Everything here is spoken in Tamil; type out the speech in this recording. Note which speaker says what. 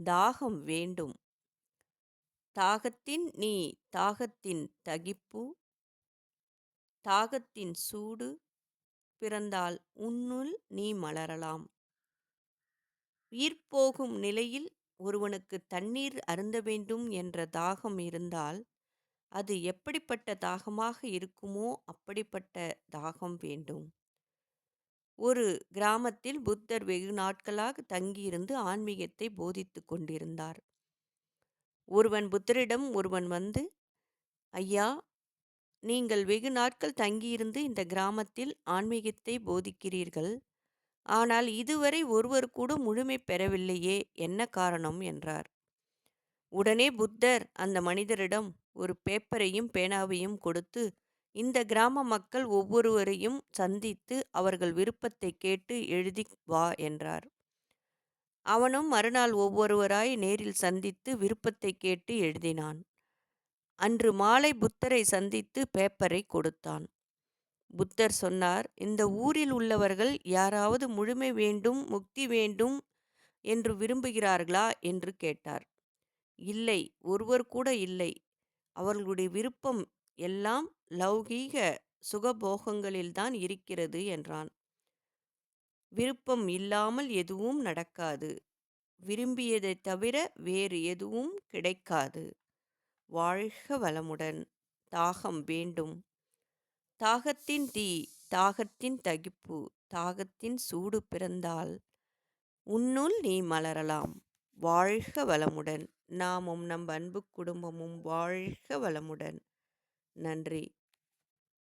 Speaker 1: தாகம் வேண்டும். தாகத்தின் நீ தாகத்தின் தகிப்பு. தாகத்தின் சூடு பிறந்தால் உன்னுள் நீ மலரலாம். உயிர்ப்போகும் நிலையில் ஒருவனுக்கு தண்ணீர் அருந்த வேண்டும் என்ற தாகம் இருந்தால் அது எப்படிப்பட்ட தாகமாக இருக்குமோ அப்படிப்பட்ட தாகம் வேண்டும். ஒரு கிராமத்தில் புத்தர் வெகு நாட்களாக தங்கியிருந்து ஆன்மீகத்தை போதித்து கொண்டிருந்தார். ஒருவன் புத்தரிடம் ஒருவன் வந்து ஐயா நீங்கள் வெகு நாட்கள் தங்கியிருந்து இந்த கிராமத்தில் ஆன்மீகத்தை போதிக்கிறீர்கள். ஆனால் இதுவரை ஒருவர் கூட முழுமை பெறவில்லையே என்ன காரணம்? என்றார். உடனே புத்தர் அந்த மனிதரிடம் ஒரு பேப்பரையும் பேனாவையும் கொடுத்து இந்த கிராம மக்கள் ஒவ்வொருவரையும் சந்தித்து அவர்கள் விருப்பத்தை கேட்டு எழுதி வா என்றார். அவனும் மறுநாள் ஒவ்வொருவராய் நேரில் சந்தித்து விருப்பத்தை கேட்டு எழுதினான். அன்று மாலை புத்தரை சந்தித்து பேப்பரை கொடுத்தான். புத்தர் சொன்னார் இந்த ஊரில் உள்ளவர்கள் யாராவது முழுமை வேண்டும் முக்தி வேண்டும் என்று விரும்புகிறார்களா? என்று கேட்டார். இல்லை ஒருவர் கூட இல்லை. அவர்களுடைய விருப்பம் எல்லாம் லௌகீக சுகபோகங்களில்தான் இருக்கிறது என்றான். விருப்பம் இல்லாமல் எதுவும் நடக்காது. விரும்பியதை தவிர வேறு எதுவும் கிடைக்காது. வாழ்க வளமுடன். தாகம் வேண்டும். தாகத்தின் தீ தாகத்தின் தகிப்பு தாகத்தின் சூடு பிறந்தால் உன்னுள் நீ மலரலாம். வாழ்க வளமுடன். நாமும் நம் அன்பு குடும்பமும் வாழ்க வளமுடன். நன்றி.